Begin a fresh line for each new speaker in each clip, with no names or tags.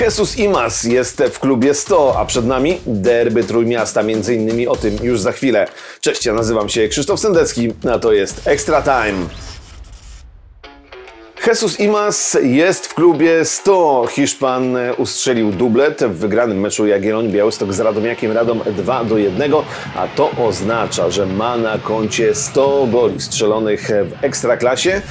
Jesus Imas jest w klubie 100, a przed nami derby Trójmiasta, między innymi o tym już za chwilę. Cześć, ja nazywam się Krzysztof Sendecki, a to jest Extra Time. Jesus Imas jest w klubie 100. Hiszpan ustrzelił dublet w wygranym meczu Jagiellonii Białystok z Radomiakiem Radom 2 do 1, a to oznacza, że ma na koncie 100 goli strzelonych w Ekstraklasie.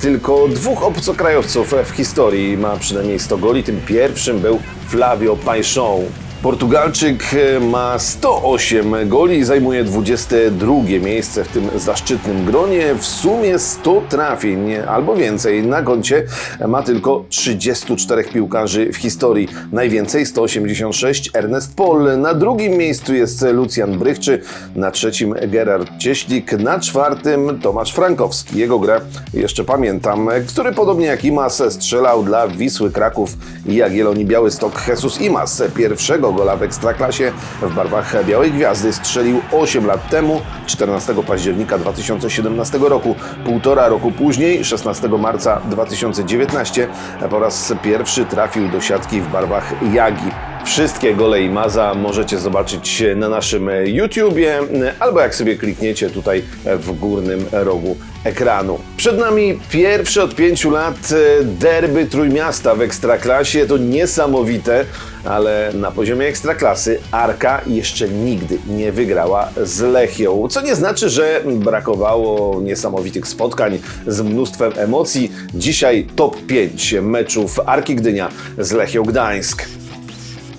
Tylko dwóch obcokrajowców w historii ma przynajmniej 100 goli. Tym pierwszym był Flavio Paixão. Portugalczyk ma 108 goli i zajmuje 22 miejsce w tym zaszczytnym gronie. W sumie 100 trafień albo więcej na koncie ma tylko 34 piłkarzy w historii. Najwięcej 186 Ernest Pol. Na drugim miejscu jest Lucjan Brychczy, na trzecim Gerard Cieślik, na czwartym Tomasz Frankowski. Jego grę jeszcze pamiętam, który podobnie jak Imas strzelał dla Wisły Kraków i Jagiellonii Białystok. Jesus Imas pierwszego gola w Ekstraklasie w barwach Białej Gwiazdy strzelił 8 lat temu, 14 października 2017 roku. Półtora roku później, 16 marca 2019, po raz pierwszy trafił do siatki w barwach Jagi. Wszystkie gole i maza możecie zobaczyć na naszym YouTubie, albo jak sobie klikniecie tutaj w górnym rogu ekranu. Przed nami pierwsze od pięciu lat derby Trójmiasta w Ekstraklasie. To niesamowite, ale na poziomie Ekstraklasy Arka jeszcze nigdy nie wygrała z Lechią, co nie znaczy, że brakowało niesamowitych spotkań z mnóstwem emocji. Dzisiaj top 5 meczów Arki Gdynia z Lechią Gdańsk.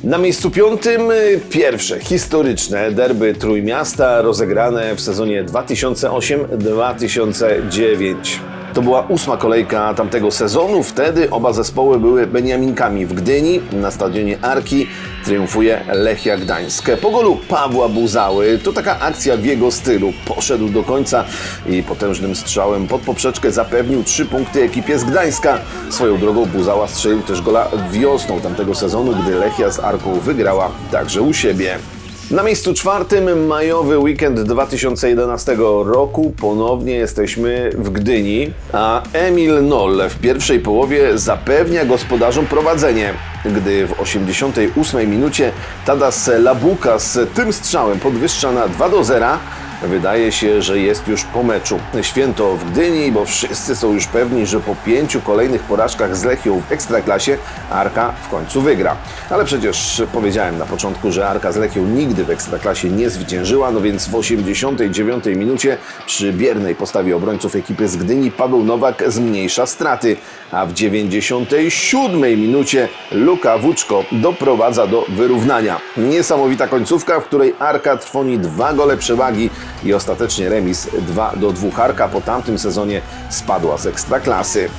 Na miejscu piątym y, pierwsze historyczne derby Trójmiasta rozegrane w sezonie 2008-2009. To była ósma kolejka tamtego sezonu. Wtedy oba zespoły były Beniaminkami w Gdyni. Na stadionie Arki triumfuje Lechia Gdańsk. Po golu Pawła Buzały to taka akcja w jego stylu. Poszedł do końca i potężnym strzałem pod poprzeczkę zapewnił trzy punkty ekipie z Gdańska. Swoją drogą Buzała strzelił też gola wiosną tamtego sezonu, gdy Lechia z Arką wygrała także u siebie. Na miejscu czwartym majowy weekend 2011 roku ponownie jesteśmy w Gdyni, a Emil Noll w pierwszej połowie zapewnia gospodarzom prowadzenie, gdy w 88 minucie Tadas Labuka z tym strzałem podwyższa na 2 do 0. Wydaje się, że jest już po meczu. Święto w Gdyni, bo wszyscy są już pewni, że po pięciu kolejnych porażkach z Lechią w Ekstraklasie Arka w końcu wygra. Ale przecież powiedziałem na początku, że Arka z Lechią nigdy w Ekstraklasie nie zwyciężyła, no więc w 89 minucie przy biernej postawie obrońców ekipy z Gdyni Paweł Nowak zmniejsza straty, a w 97 minucie Luka Wóczko doprowadza do wyrównania. Niesamowita końcówka, w której Arka trwoni dwa gole przewagi i ostatecznie remis 2 do 2. Arka po tamtym sezonie spadła z ekstraklasy.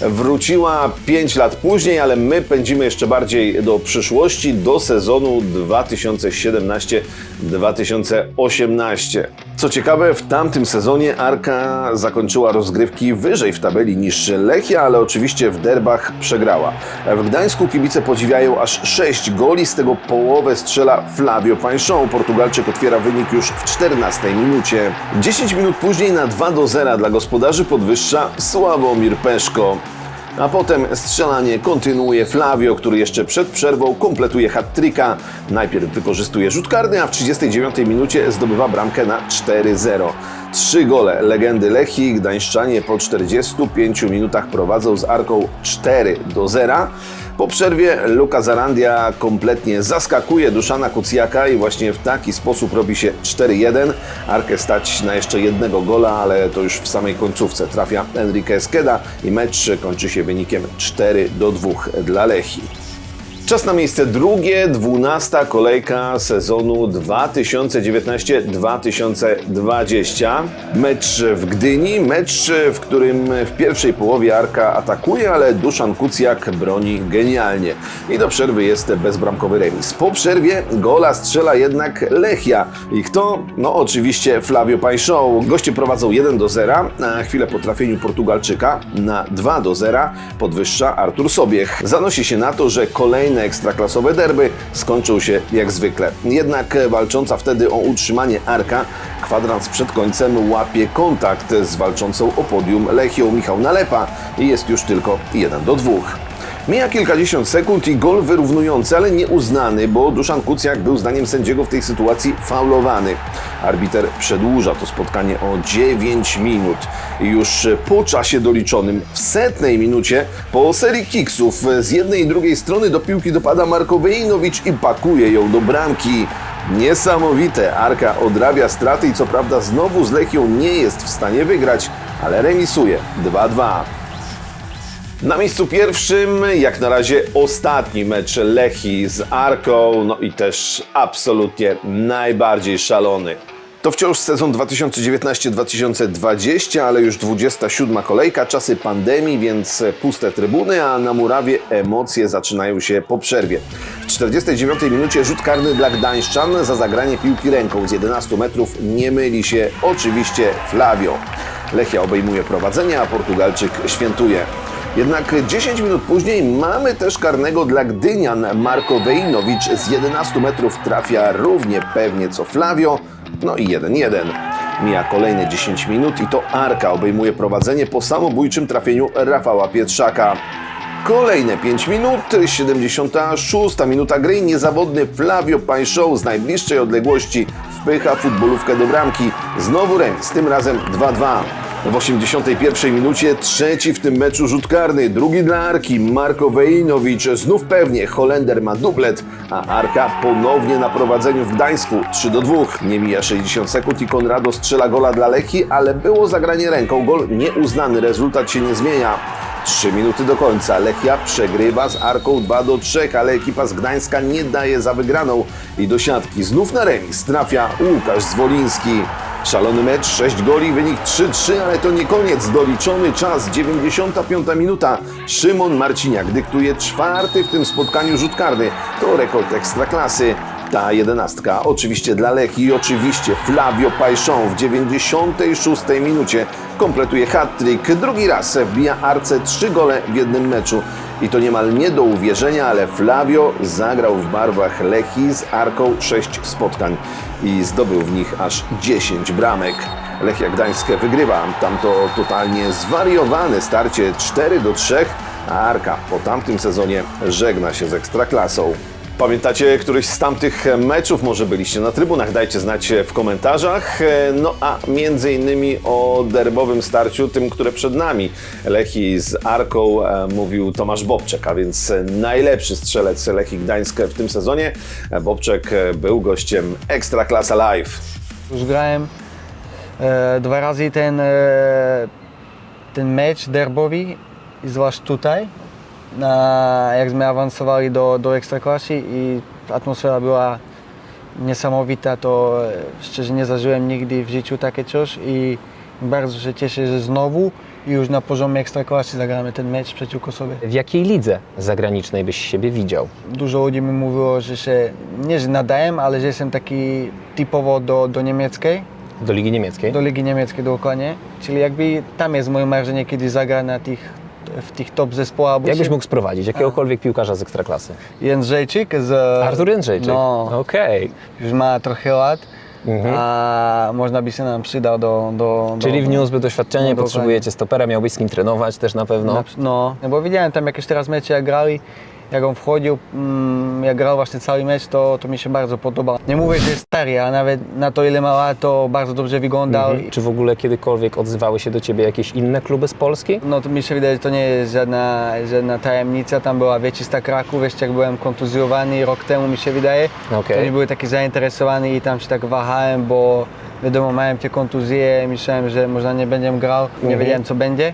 Wróciła 5 lat później, ale my pędzimy jeszcze bardziej do przyszłości, do sezonu 2017-2018. Co ciekawe, w tamtym sezonie Arka zakończyła rozgrywki wyżej w tabeli niż Lechia, ale oczywiście w derbach przegrała. W Gdańsku kibice podziwiają aż 6 goli, z tego połowę strzela Flavio Paixão. Portugalczyk otwiera wynik już w 14 minucie. 10 minut później na 2 do 0 dla gospodarzy podwyższa Sławomir Peszko. A potem strzelanie kontynuuje Flavio, który jeszcze przed przerwą kompletuje hat-tricka. Najpierw wykorzystuje rzut karny, a w 39 minucie zdobywa bramkę na 4-0. Trzy gole legendy Lechii. Gdańszczanie po 45 minutach prowadzą z Arką 4 do 0. Po przerwie Luka Zarandia kompletnie zaskakuje Duszana Kucjaka i właśnie w taki sposób robi się 4-1. Arkę stać na jeszcze jednego gola, ale to już w samej końcówce trafia Enrique Esqueda i mecz kończy się wynikiem 4 do 2 dla Lechii. Czas na miejsce drugie, dwunasta kolejka sezonu 2019-2020. Mecz w Gdyni, mecz, w którym w pierwszej połowie Arka atakuje, ale Duszan Kucjak broni genialnie. I do przerwy jest bezbramkowy remis. Po przerwie gola strzela jednak Lechia. I kto? No oczywiście Flavio Paixão. Goście prowadzą 1 do 0, a chwilę po trafieniu Portugalczyka na 2 do 0 podwyższa Artur Sobiech. Zanosi się na to, że ekstraklasowe derby skończą się jak zwykle. Jednak walcząca wtedy o utrzymanie Arka, kwadrans przed końcem łapie kontakt z walczącą o podium Lechią Michał Nalepa i jest już tylko 1 do 2. Mija kilkadziesiąt sekund i gol wyrównujący, ale nieuznany, bo Duszan Kucjak był zdaniem sędziego w tej sytuacji faulowany. Arbiter przedłuża to spotkanie o 9 minut. Już po czasie doliczonym, w setnej minucie, po serii kiksów z jednej i drugiej strony do piłki dopada Marko Wejnowicz i pakuje ją do bramki. Niesamowite. Arka odrabia straty i co prawda znowu z Lechią nie jest w stanie wygrać, ale remisuje 2-2. Na miejscu pierwszym, jak na razie, ostatni mecz Lechi z Arką, no i też absolutnie najbardziej szalony. To wciąż sezon 2019-2020, ale już 27 kolejka, czasy pandemii, więc puste trybuny, a na murawie emocje zaczynają się po przerwie. W 49 minucie rzut karny dla Gdańszczan za zagranie piłki ręką z 11 metrów nie myli się oczywiście Flavio. Lechia obejmuje prowadzenie, a Portugalczyk świętuje. Jednak 10 minut później mamy też karnego dla Gdynian. Marko Wejnowicz z 11 metrów trafia równie pewnie co Flavio. No i 1-1. Mija kolejne 10 minut i to Arka obejmuje prowadzenie po samobójczym trafieniu Rafała Pietrzaka. Kolejne 5 minut, 76 minuta gry, niezawodny Flavio Pańszoł z najbliższej odległości wpycha futbolówkę do bramki. Znowu remis, tym razem 2-2. W 81 minucie trzeci w tym meczu rzut karny, drugi dla Arki, Marko Wejnowicz, znów pewnie. Holender ma dublet, a Arka ponownie na prowadzeniu w Gdańsku. 3 do 2. Nie mija 60 sekund i Konrado strzela gola dla Lechi, ale było zagranie ręką, gol nieuznany, rezultat się nie zmienia. 3 minuty do końca. Lechia przegrywa z Arką 2 do 3, ale ekipa z Gdańska nie daje za wygraną. I do siatki. Znów na remis trafia Łukasz Zwoliński. Szalony mecz, 6 goli, wynik 3-3, ale to nie koniec. Doliczony czas, 95 minuta. Szymon Marciniak dyktuje czwarty w tym spotkaniu rzut karny. To rekord ekstraklasy. Ta jedenastka oczywiście dla Lechi i oczywiście Flavio Pajszon w 96 minucie kompletuje hat-trick. Drugi raz wbija Arce trzy gole w jednym meczu. I to niemal nie do uwierzenia, ale Flavio zagrał w barwach Lechi z Arką 6 spotkań i zdobył w nich aż 10 bramek. Lechia Gdańsk wygrywa. Tam to totalnie zwariowane starcie 4 do 3, a Arka po tamtym sezonie żegna się z Ekstraklasą. Pamiętacie któryś z tamtych meczów? Może byliście na trybunach? Dajcie znać w komentarzach. No a między innymi o derbowym starciu, tym, które przed nami. Lechi z Arką e, mówił Tomasz Bobczek, a więc najlepszy strzelec Lechi Gdańsk w tym sezonie. Bobczek był gościem Ekstraklasa Live.
Już grałem e, dwa razy ten, e, ten mecz derbowy, zwłaszcza tutaj, na, jak awansowali do, do Ekstraklasy i atmosfera była niesamowita, to szczerze nie zażyłem nigdy w życiu takie coś i bardzo się cieszę, że znowu już na poziomie Ekstraklasy zagramy ten mecz przeciwko sobie.
W jakiej lidze zagranicznej byś siebie widział?
Dużo ludzi mi mówiło, że się, nie że nadałem, ale że jestem taki typowo do, do niemieckiej,
Do Ligi Niemieckiej?
do Ligi Niemieckiej dokładnie. Czyli jakby tam jest moje marzenie, kiedy zagra na tych, w tych top zespołach. bo
Jakbyś
się-
mógł sprowadzić jakiegokolwiek piłkarza z Ekstraklasy?
Jędrzejczyk z...
Artur Jędrzejczyk?
No,
Okej.
już ma trochę lat,
Mhm.
a można by się nam przydał do... do,
Czyli
do,
wniósłby doświadczenie,
No,
potrzebujecie stopera, miałbyś z kim trenować też na pewno.
No. no, no bo widziałem tam jakieś teraz mecze jak grali, jak on wchodził, mm, jak grał właśnie cały mecz, to, to mi się bardzo podobał. Nie mówię, że jest stary, a nawet na to ile ma lat, to bardzo dobrze wyglądał.
Mhm. Czy w ogóle kiedykolwiek odzywały się do ciebie jakieś inne kluby z Polski?
No to mi się wydaje, że to nie jest żadna, żadna tajemnica. Tam była Wieczista Kraków, jeszcze jak byłem kontuzjowany rok temu mi się wydaje.
Okej.
To nie były takie zainteresowane i tam się tak wahałem, bo wiadomo, miałem te kontuzje, myślałem, że może nie będę grał, nie
Mhm.
wiedziałem co będzie.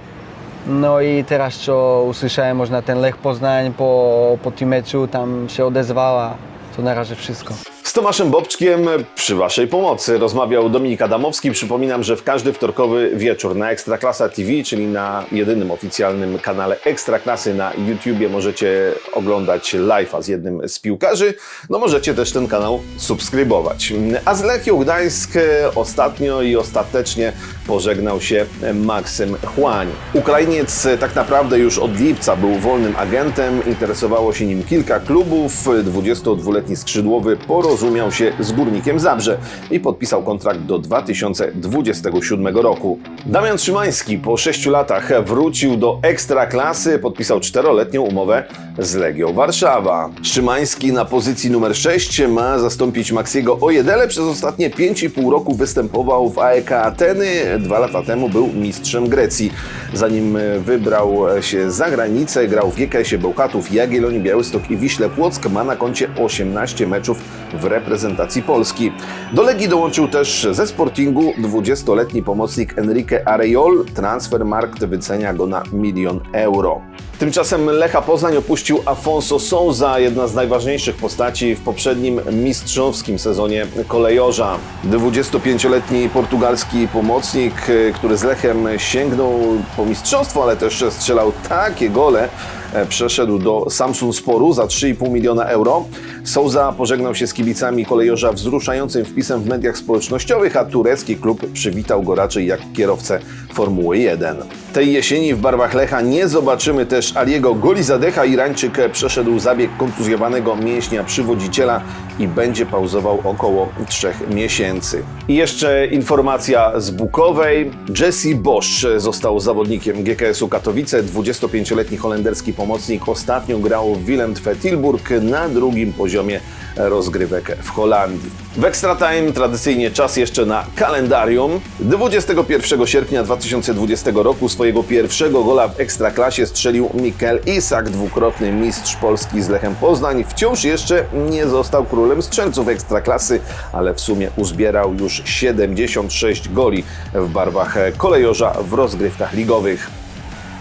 No i teraz co usłyszałem, można ten Lech Poznań po, po tym meczu tam się odezwała. To na razie wszystko.
Z Tomaszem Bobczkiem przy Waszej pomocy rozmawiał Dominik Adamowski. Przypominam, że w każdy wtorkowy wieczór na Ekstraklasa TV, czyli na jedynym oficjalnym kanale Ekstraklasy na YouTubie możecie oglądać live'a z jednym z piłkarzy. No możecie też ten kanał subskrybować. A z Lechią Gdańsk ostatnio i ostatecznie pożegnał się Maksym Chłań. Ukrainiec tak naprawdę już od lipca był wolnym agentem, interesowało się nim kilka klubów. 22-letni skrzydłowy porozumiał porozumiał się z Górnikiem Zabrze i podpisał kontrakt do 2027 roku. Damian Szymański po 6 latach wrócił do Ekstraklasy, podpisał czteroletnią umowę z Legią Warszawa. Szymański na pozycji numer 6 ma zastąpić Maxiego Ojedele. Przez ostatnie 5,5 roku występował w AEK Ateny. Dwa lata temu był mistrzem Grecji. Zanim wybrał się za granicę, grał w GKS-ie Bełchatów, Jagiellonii Białystok i Wiśle Płock. Ma na koncie 18 meczów w reprezentacji Polski. Do Legii dołączył też ze Sportingu 20-letni pomocnik Enrique Arejol. Transfermarkt wycenia go na milion euro. Tymczasem Lecha Poznań opuścił Afonso Souza, jedna z najważniejszych postaci w poprzednim mistrzowskim sezonie kolejorza. 25-letni portugalski pomocnik, który z Lechem sięgnął po mistrzostwo, ale też strzelał takie gole, e, przeszedł do Samsung Sporu za 3,5 miliona euro. Souza pożegnał się z kibicami kolejorza wzruszającym wpisem w mediach społecznościowych, a turecki klub przywitał go raczej jak kierowcę Formuły 1. Tej jesieni w barwach Lecha nie zobaczymy też Aliego Golizadecha. Irańczyk przeszedł zabieg kontuzjowanego mięśnia przywodziciela i będzie pauzował około 3 miesięcy. I jeszcze informacja z Bukowej. Jesse Bosch został zawodnikiem GKS-u Katowice. 25-letni holenderski pomocnik ostatnio grał w Willem Tilburg na drugim poziomie rozgrywek w Holandii. W Extra Time tradycyjnie czas jeszcze na kalendarium. 21 sierpnia 2020 roku swojego pierwszego gola w Ekstraklasie strzelił Mikel Isak, dwukrotny mistrz Polski z Lechem Poznań. Wciąż jeszcze nie został królem strzelców Ekstraklasy, ale w sumie uzbierał już 76 goli w barwach kolejorza w rozgrywkach ligowych.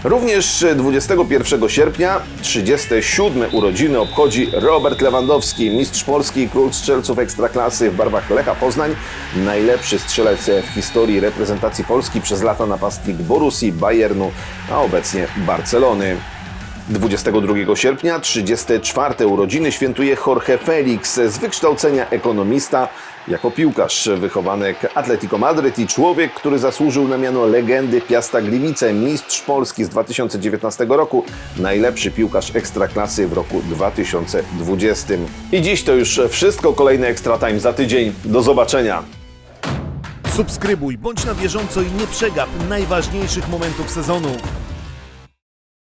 Również 21 sierpnia 37 urodziny obchodzi Robert Lewandowski, mistrz Polski i król strzelców Ekstraklasy w barwach Lecha Poznań, najlepszy strzelec w historii reprezentacji Polski przez lata napastnik Borussii, Bayernu, a obecnie Barcelony. 22 sierpnia 34 urodziny świętuje Jorge Felix, z wykształcenia ekonomista, jako piłkarz wychowanek Atletico Madryt i człowiek, który zasłużył na miano legendy Piasta Gliwice, mistrz Polski z 2019 roku, najlepszy piłkarz ekstraklasy w roku 2020. I dziś to już wszystko, kolejny Extra Time za tydzień. Do zobaczenia!
Subskrybuj, bądź na bieżąco i nie przegap najważniejszych momentów sezonu.